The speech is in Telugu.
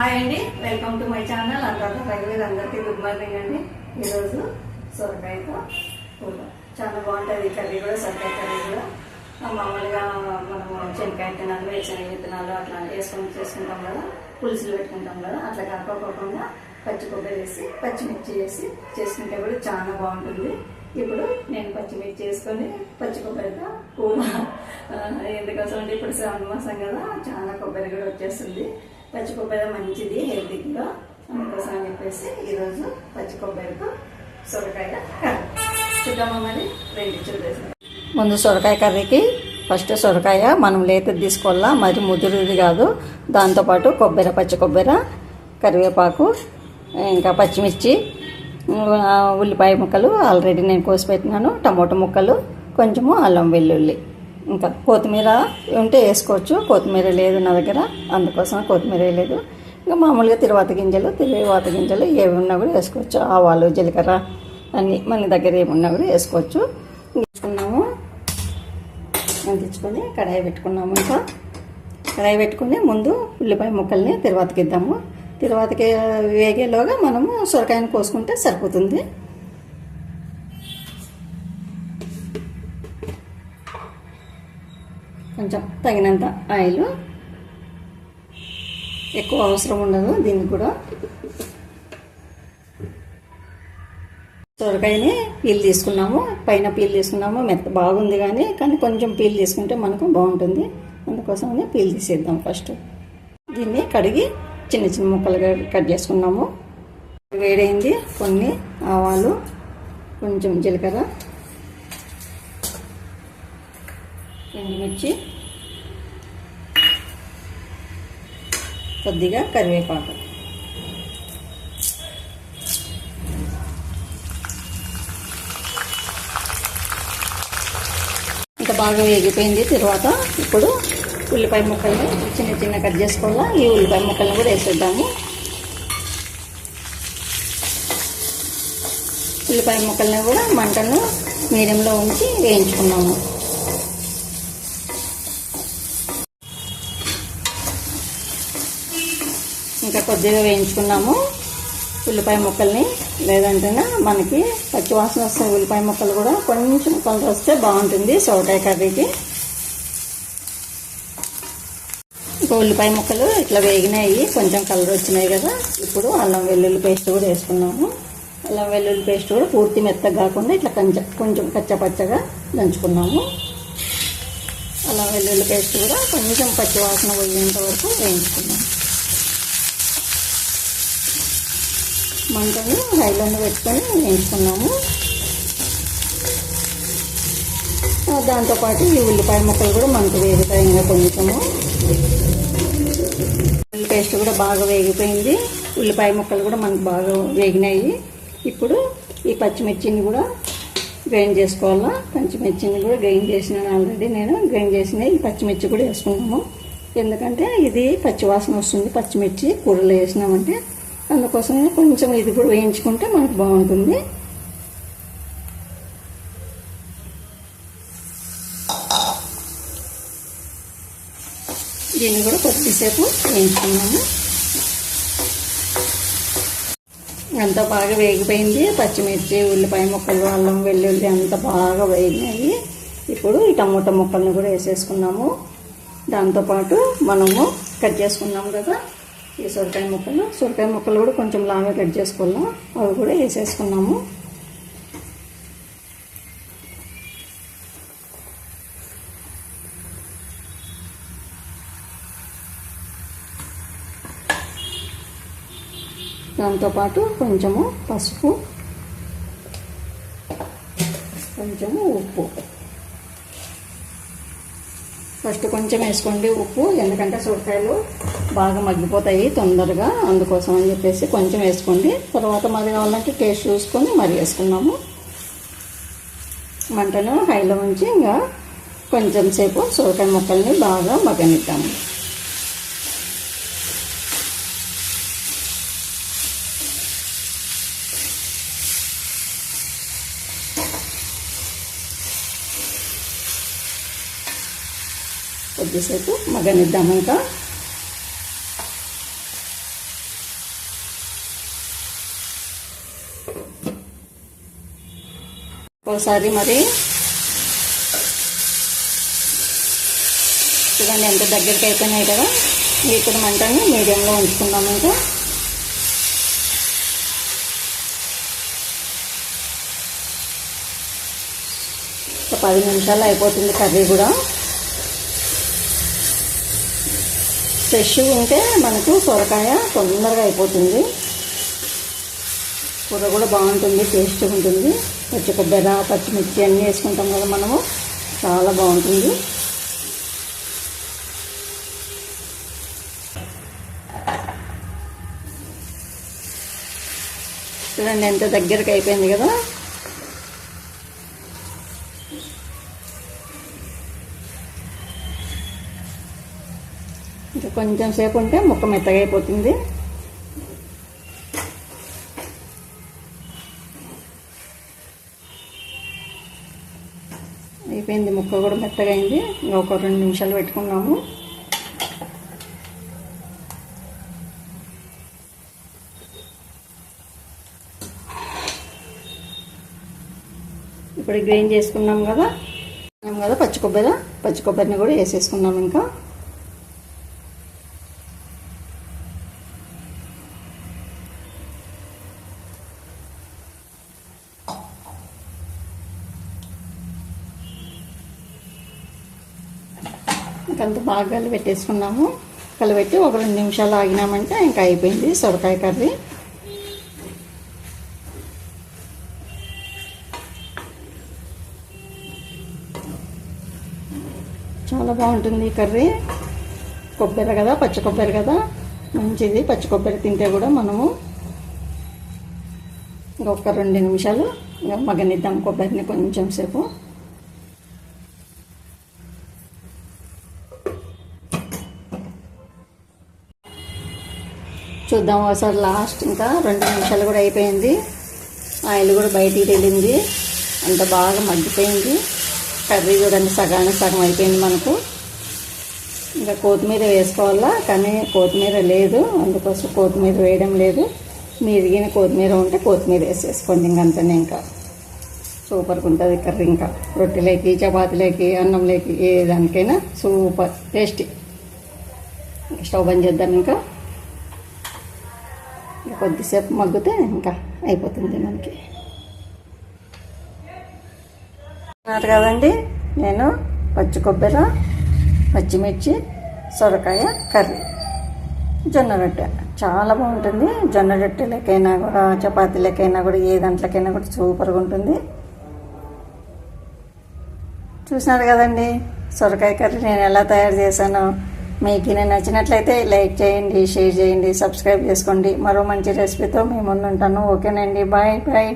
హాయ్ అండి వెల్కమ్ టు మై ఛానల్. అందరూ తగ్గలేదు అందరికీ గుడ్ మార్నింగ్ అండి. ఈరోజు సొరకాయతో కూర. చాలా బాగుంటుంది ఈ కర్రీ కూడా సొరకాయ కర్రీ కూడా. మామూలుగా మనము శనకాయ విత్తనాలు వేసిన విత్తనాలు అట్లా వేసుకొని చేసుకుంటాం కదా. పులుసులు పెట్టుకుంటాం కదా. అట్లా కాకపోకుండా పచ్చి కొబ్బరి వేసి పచ్చిమిర్చి వేసి చేసుకుంటే కూడా చాలా బాగుంటుంది. ఇప్పుడు నేను పచ్చిమిర్చి వేసుకొని పచ్చి కొబ్బరితో కూర ఎందుకోసం అంటే ఇప్పుడు శ్రావణ మాసం కదా చాలా కొబ్బరి కూడా వచ్చేస్తుంది. పచ్చి కొబ్బరి మంచిది హెల్తీగా అందుకోసం అని చెప్పేసి ఈరోజు పచ్చి కొబ్బరితో సొరకాయ కర్రీ. చూద్దామా మరి? రెండు చూద్దాం. ముందు సొరకాయ కర్రీకి ఫస్ట్ సొరకాయ మనం లేతది తీసుకోవాలా? మరి ముదురుది కాదు. దాంతోపాటు కొబ్బరి పచ్చి కొబ్బరి కరివేపాకు ఇంకా పచ్చిమిర్చి ఉల్లిపాయ ముక్కలు ఆల్రెడీ నేను కోసి పెట్టినాను. టమోటా ముక్కలు కొంచెము అల్లం వెల్లుల్లి. ఇంకా కొత్తిమీర ఉంటే వేసుకోవచ్చు. కొత్తిమీర లేదు నా దగ్గర. అందుకోసం కొత్తిమీర లేదు ఇంకా మామూలుగా తిరువాత గింజలు తిరువాత గింజలు ఏవి ఉన్నా కూడా వేసుకోవచ్చు. ఆవాలు జీలకర్ర అన్నీ మన దగ్గర ఏమున్నా కూడా వేసుకోవచ్చు. వేసుకున్నాము అందించుకొని కడాయి పెట్టుకున్నాము ఇంకా. కడాయి పెట్టుకుని ముందు ఉల్లిపాయ ముక్కల్ని తిరువాతకి ఇద్దాము. తిరువాతకి వేగేలోగా మనము సొరకాయని కోసుకుంటే సరిపోతుంది. కొంచెం తగినంత ఆయిల్. ఎక్కువ అవసరం ఉండదు దీనికి కూడా. సొరకాయని పీల్ తీసుకున్నాము. పైన పీల్ తీసుకున్నాము. మెత్త బాగుంది కానీ కానీ కొంచెం పీల్ తీసుకుంటే మనకు బాగుంటుంది. అందుకోసమని పీల్ తీసేద్దాం ఫస్ట్. దీన్ని కడిగి చిన్న చిన్న ముక్కలుగా కట్ చేసుకున్నాము. వేడైంది. కొన్ని ఆవాలు కొంచెం జీలకర్ర ఎండుమిర్చి కొద్దిగా కరివేపాకు. ఇంత బాగా వేగిపోయింది. తర్వాత ఇప్పుడు ఉల్లిపాయ ముక్కల్ని చిన్న చిన్న కట్ చేసుకోవాలా? ఈ ఉల్లిపాయ ముక్కల్ని కూడా వేసేద్దాము. ఉల్లిపాయ ముక్కల్ని కూడా మంటను మీడియంలో ఉంచి వేయించుకున్నాము ఇంకా కొద్దిగా వేయించుకున్నాము. ఉల్లిపాయ ముక్కల్ని లేదంటే మనకి పచ్చివాసన వస్తున్న ఉల్లిపాయ ముక్కలు కూడా కొంచెం కలర్ వస్తే బాగుంటుంది సోరకాయ కర్రీకి. ఇంకా ఉల్లిపాయ ముక్కలు ఇట్లా వేగినాయి. కొంచెం కలర్ వచ్చినాయి కదా. ఇప్పుడు అల్లం వెల్లుల్లి పేస్ట్ కూడా వేసుకున్నాము. అల్లం వెల్లుల్లి పేస్ట్ కూడా పూర్తి మెత్తగా కాకుండా ఇట్లా కొంచెం కొంచెం కచ్చపచ్చగా దంచుకున్నాము. అల్లం వెల్లుల్లి పేస్ట్ కూడా కొంచెం పచ్చివాసన పోయేంత వరకు వేయించుకున్నాము. మంటని హైలోనే పెట్టుకొని వేయించుకున్నాము. దాంతోపాటు ఈ ఉల్లిపాయ ముక్కలు కూడా మనకు వేగుతాయి ఇంకా కొంచెము. ఉల్లి పేస్ట్ కూడా బాగా వేగిపోయింది. ఉల్లిపాయ ముక్కలు కూడా మనకు బాగా వేగినాయి. ఇప్పుడు ఈ పచ్చిమిర్చిని కూడా గ్రైండ్ చేసుకోవాలా? పచ్చిమిర్చిని కూడా గ్రైండ్ చేసినాను ఆల్రెడీ నేను. గ్రైండ్ చేసిన ఈ పచ్చిమిర్చి కూడా వేసుకున్నాము. ఎందుకంటే ఇది పచ్చివాసన వస్తుంది. పచ్చిమిర్చి కూరలో వేసినామంటే అందుకోసమే కొంచెం ఇది కూడా వేయించుకుంటే మనకు బాగుంటుంది. దీన్ని కూడా కొద్దిసేపు వేయించుకున్నాము అంతా బాగా వేగిపోయింది పచ్చిమిర్చి ఉల్లిపాయ ముక్కలు అల్లం వెల్లుల్లి అంతా బాగా వేగినాయి. ఇప్పుడు ఈ టమోటా ముక్కలను కూడా వేసేసుకున్నాము. దాంతోపాటు మనము కట్ చేసుకున్నాం కదా. ఈ సొరకాయ ముక్కలు. సొరకాయ ముక్కలు కూడా కొంచెం లాగా కట్ చేసుకున్నాం అవి కూడా వేసేసుకున్నాము. దాంతోపాటు కొంచెము పసుపు కొంచెము ఉప్పు. ఫస్ట్ కొంచెం వేసుకోండి ఉప్పు ఎందుకంటే సొరకాయలు బాగా మగ్గిపోతాయి తొందరగా. అందుకోసం అని చెప్పేసి కొంచెం వేసుకోండి. తర్వాత మరి కావాలంటే టేస్ట్ చూసుకొని మరి వేసుకున్నాము మంటను హైలో ఉంచి ఇంకా కొంచెం సేపు సొరకాయ ముక్కల్ని బాగా మగ్గనిద్దాము. కొద్దిసేపు మగ్గనిద్దాము ఇంకా. ఒకసారి మరి. చూడండి ఎంత దగ్గరికి అయిపోయినాయి కదా. ఇప్పుడు మంటని మీడియంలో ఉంచుకుందాం ఇంకా. ఒక పది నిమిషాలు అయిపోతుంది కర్రీ కూడా. ఫ్రెష్ ఉంటే మనకు సొరకాయ తొందరగా అయిపోతుంది. కూర కూడా బాగుంటుంది టేస్ట్ ఉంటుంది. పచ్చి కొబ్బరి పచ్చిమిర్చి అన్నీ వేసుకుంటాం కదా మనము. చాలా బాగుంటుంది. చూడండి ఎంత దగ్గరకు అయిపోయింది కదా. ఇంకా కొంచెం సేపు ఉంటే ముక్క మెత్తగా అయిపోతుంది. అయిపోయింది ముక్క కూడా మెత్తగా అయింది. ఇంకా ఒక రెండు నిమిషాలు పెట్టుకున్నాము. ఇప్పుడు గ్రైండ్ చేసుకున్నాం కదా. కదా? పచ్చి కొబ్బరి పచ్చి కొబ్బరిని కూడా వేసేసుకున్నాం ఇంకా. ఇంకంత బాగా కలిపెట్టేసుకున్నాము. కలిపెట్టి ఒక రెండు నిమిషాలు ఆగినామంటే ఇంకా అయిపోయింది సొరకాయ కర్రీ. చాలా బాగుంటుంది ఈ కర్రీ. కొబ్బరి కదా పచ్చి కొబ్బరి కదా. మంచిది పచ్చి కొబ్బరి తింటే కూడా మనము ఇంకొక రెండు నిమిషాలు ఇంకా మగనిద్దాం కొబ్బరిని కొంచెం సేపు. చూద్దాం ఒకసారి లాస్ట్ ఇంకా రెండు నిమిషాలు కూడా అయిపోయింది. ఆయిల్ కూడా బయటికి వెళ్ళింది. అంత బాగా మగ్గిపోయింది. కర్రీ చూడండి సగానికి సగం అయిపోయింది మనకు. ఇంకా కొత్తిమీర వేసుకోవాలా? కానీ కొత్తిమీర లేదు. అందుకోసం కొత్తిమీర వేయడం లేదు. మీరిగిన కొత్తిమీర ఉంటే కొత్తిమీర వేసేసుకోండి ఇంకంతనే ఇంకా. సూపర్గా ఉంటుంది కర్రీ ఇంకా. రొట్టెలోకి చపాతీలోకి అన్నంలోకి ఏ దానికైనా సూపర్ టేస్టీ. స్టవ్ బంద్ చేద్దాం ఇంకా. కొద్దిసేపు మగ్గితే ఇంకా అయిపోతుంది మనకి. అన్నారు కదండి నేను పచ్చి కొబ్బరి పచ్చిమిర్చి సొరకాయ కర్రీ జొన్న రొట్టె. చాలా బాగుంటుంది. జొన్న రొట్టెలకైనా కూడా చపాతీలకైనా కూడా ఏ దాంట్లకైనా కూడా సూపర్గా ఉంటుంది. చూసినారు కదండి సొరకాయ కర్రీ నేను ఎలా తయారు చేశానో. మీకు నేను నచ్చినట్లయితే లైక్ చేయండి షేర్ చేయండి సబ్స్క్రైబ్ చేసుకోండి. మరో మంచి రెసిపీతో మేము ముందుంటాను ఓకేనండి. Bye bye.